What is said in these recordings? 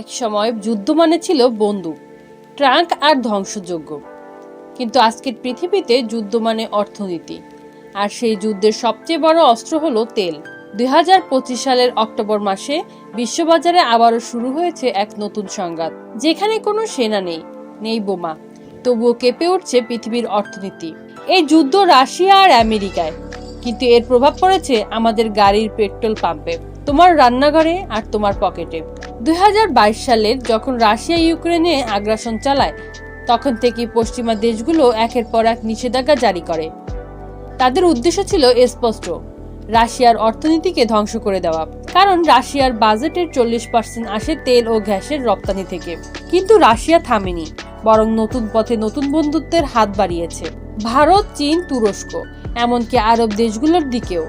এক সময় যুদ্ধ মানে ছিল বন্দুক, ট্রাঙ্ক আর ধ্বংসযোগ্য কিন্তু আজকের পৃথিবীতে যুদ্ধ মানে অর্থনীতি, আর সেই যুদ্ধের সবচেয়ে বড় অস্ত্র হলো তেল। দু হাজার পঁচিশ সালের অক্টোবর মাসে বিশ্ববাজারে আবারও শুরু হয়েছে এক নতুন সংঘাত, যেখানে কোনো সেনা নেই নেই বোমা। তবুও কেঁপে উঠছে পৃথিবীর অর্থনীতি। এই যুদ্ধ রাশিয়া আর আমেরিকায়, কিন্তু এর প্রভাব পড়েছে আমাদের গাড়ির পেট্রোল পাম্পে। তোমার রান্নাঘরে আর তোমার পকেটে। দুই হাজার বাইশ সালের যখন রাশিয়া ইউক্রেনে আগ্রাসন চালায়, তখন থেকে পশ্চিমা দেশগুলো একের পর এক নিষেধাজ্ঞা জারি করে। তাদের উদ্দেশ্য ছিল স্পষ্ট, রাশিয়ার অর্থনীতিকে ধ্বংস করে দেওয়া। কারণ রাশিয়ার বাজেটের চল্লিশ পার্সেন্ট আসে তেল ও গ্যাসের রপ্তানি থেকে। কিন্তু রাশিয়া থামেনি, বরং নতুন পথে নতুন বন্ধুত্বের হাত বাড়িয়েছে। ভারত, চীন, তুরস্ক, এমনকি আরব দেশগুলোর দিকেও।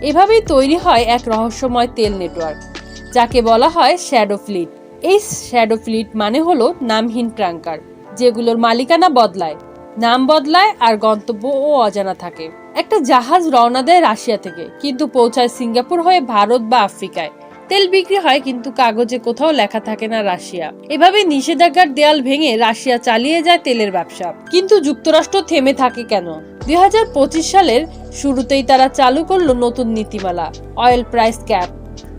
এভাবেই তৈরি হয় এক রহস্যময় তেল নেটওয়ার্ক। যাকে বলা হয় শ্যাডো ফ্লিট। এই শ্যাডো ফ্লিট মানে হলো নামহীন ট্রাঙ্কার, যেগুলোর মালিকানা বদলায়। নাম বদলায় আর গন্তব্য ও অজানা থাকে। একটা জাহাজ রওনা দেয় রাশিয়া থেকে, কিন্তু পৌঁছায় সিঙ্গাপুর হয়ে ভারত বা আফ্রিকায়। তেল বিক্রি হয়, কিন্তু কাগজে কোথাও লেখা থাকে না রাশিয়া। এভাবে নিষেধাজ্ঞার দেয়াল ভেঙে রাশিয়া চালিয়ে যায় তেলের ব্যবসা। কিন্তু যুক্তরাষ্ট্র থেমে থাকে কেন? দুই হাজার পঁচিশ সালের শুরুতেই তারা চালু করল নতুন নীতিমালা oil price cap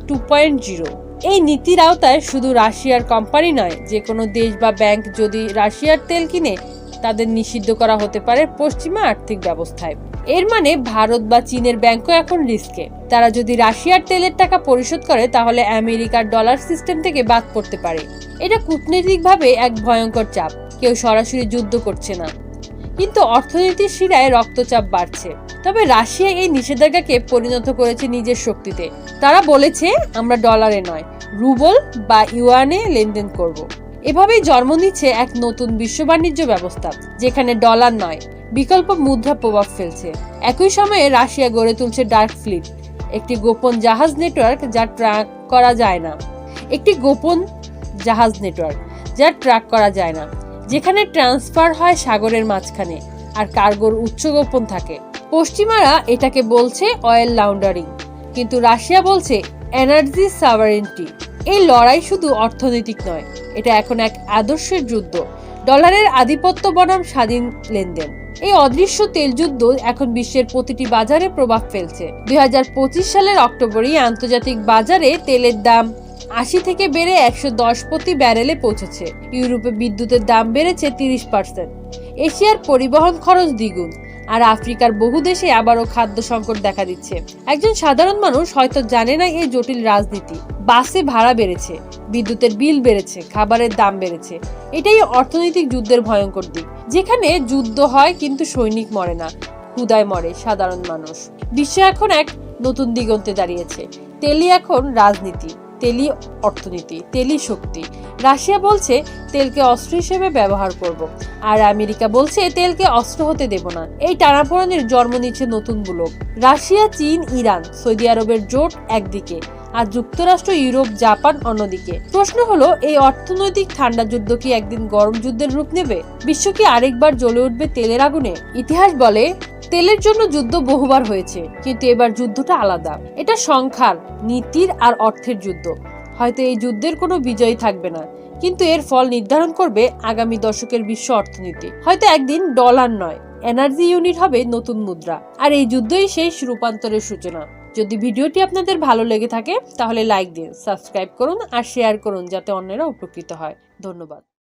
two point zero এই নীতির আওতায় শুধু রাশিয়ার কোম্পানি নয় যে কোনো দেশ বা ব্যাংক যদি রাশিয়ার তেল কিনে, তাদের নিষিদ্ধ করা হতে পারে পশ্চিমা আর্থিক ব্যবস্থায়। এর মানে ভারত বা চীনের ব্যাংকও এখন রিস্কে তারা যদি রাশিয়ার তেলের টাকা পরিশোধ করে, তাহলে আমেরিকার ডলার সিস্টেম থেকে বাদ পড়তে পারে। এটা কূটনৈতিকভাবে এক ভয়ঙ্কর চাপ। কেউ সরাসরি যুদ্ধ করছে না। কিন্তু অর্থনীতির শিরায় রক্তচাপ বাড়ছে। তবে রাশিয়া এই নিষেধাজ্ঞাকে পরিণত করেছে নিজের শক্তিতে। তারা বলেছে, আমরা ডলারে নয়, রুবল বা ইউয়ানে লেনদেন করব। এভাবেই জন্ম নিচ্ছে এক নতুন বিশ্ব বাণিজ্য ব্যবস্থা, যেখানে ডলার নয়, বিকল্প মুদ্রা প্রভাব ফেলছে। একই সময়ে রাশিয়া গড়ে তুলছে ডার্ক ফ্লিট, একটি গোপন জাহাজ নেটওয়ার্ক যা ট্র্যাক করা যায় না। একটি গোপন জাহাজ নেটওয়ার্ক যা ট্র্যাক করা যায় না। যেখানে ট্রান্সফার হয় সাগরের মাঝখানে আর কার্গোর উচ্চ গোপন থাকে। পশ্চিমারা এটাকে বলছে অয়েল লাউন্ডারিং, কিন্তু রাশিয়া বলছে এনার্জি সাভারেন্টি। এই লড়াই শুধু অর্থনৈতিক নয়, এটা এখন এক আদর্শের যুদ্ধ। ডলারের আধিপত্য বনাম স্বাধীন লেনদেন। এই অদৃশ্য তেল যুদ্ধ এখন বিশ্বের প্রতিটি বাজারে প্রভাব ফেলছে। দুই হাজার পঁচিশ সালের অক্টোবরেই আন্তর্জাতিক বাজারে তেলের দাম আশি থেকে বেড়ে একশো দশ প্রতি ব্যারেলে পৌঁছেছে। ইউরোপে বিদ্যুতের দাম বেড়েছে তিরিশ পার্সেন্ট। এশিয়ার পরিবহন খরচ দ্বিগুণ। আর আফ্রিকার বহু দেশে আবারও খাদ্য সংকট দেখা দিচ্ছে। একজন সাধারণ মানুষ হয়তো জানে না এই জটিল রাজনীতি। বাসে ভাড়া বেড়েছে, বিদ্যুতের বিল বেড়েছে, খাবারের দাম বেড়েছে। এটাই অর্থনৈতিক যুদ্ধের ভয়ঙ্কর দিক। যেখানে যুদ্ধ হয় কিন্তু সৈনিক মরে না, ক্ষুদায় মরে সাধারণ মানুষ। বিশ্ব এখন এক নতুন দিগন্তে দাঁড়িয়েছে। তেলি এখন রাজনীতি। তেলি অর্থনীতি, তেলি শক্তি। রাশিয়া বলছে, তেলকে অস্ত্র হিসেবে ব্যবহার করব। আর আমেরিকা বলছে, তেলকে অস্ত্র হতে দেব না। এই টানাপোড়ানের জন্ম নিচ্ছে নতুন বুলক। রাশিয়া, চীন, ইরান, সৌদি আরবের জোট একদিকে আর যুক্তরাষ্ট্র, ইউরোপ, জাপান অন্যদিকে। প্রশ্ন হলো, এই অর্থনৈতিক ঠান্ডা যুদ্ধ কি একদিন গরম যুদ্ধের রূপ নেবে? বিশ্ব কি আরেকবার জ্বলে উঠবে তেলের আগুনে? ইতিহাস বলে তেলের জন্য যুদ্ধ বহুবার হয়েছে, কিন্তু এবার যুদ্ধটা আলাদা। এটা সংখ্যার, নীতির আর অর্থের যুদ্ধ। হয়তো এই যুদ্ধের কোনো বিজয়ী থাকবে না, কিন্তু এর ফল নির্ধারণ করবে আগামী দশকের বিশ্ব অর্থনীতি। হয়তো একদিন ডলার নয়, এনার্জি ইউনিট হবে নতুন মুদ্রা। আর এই যুদ্ধই শেষ রূপান্তরের সূচনা। যদি ভিডিওটি আপনাদের ভালো লেগে থাকে, তাহলে লাইক দিন, সাবস্ক্রাইব করুন আর শেয়ার করুন যাতে অন্যরা উপকৃত হয়। ধন্যবাদ।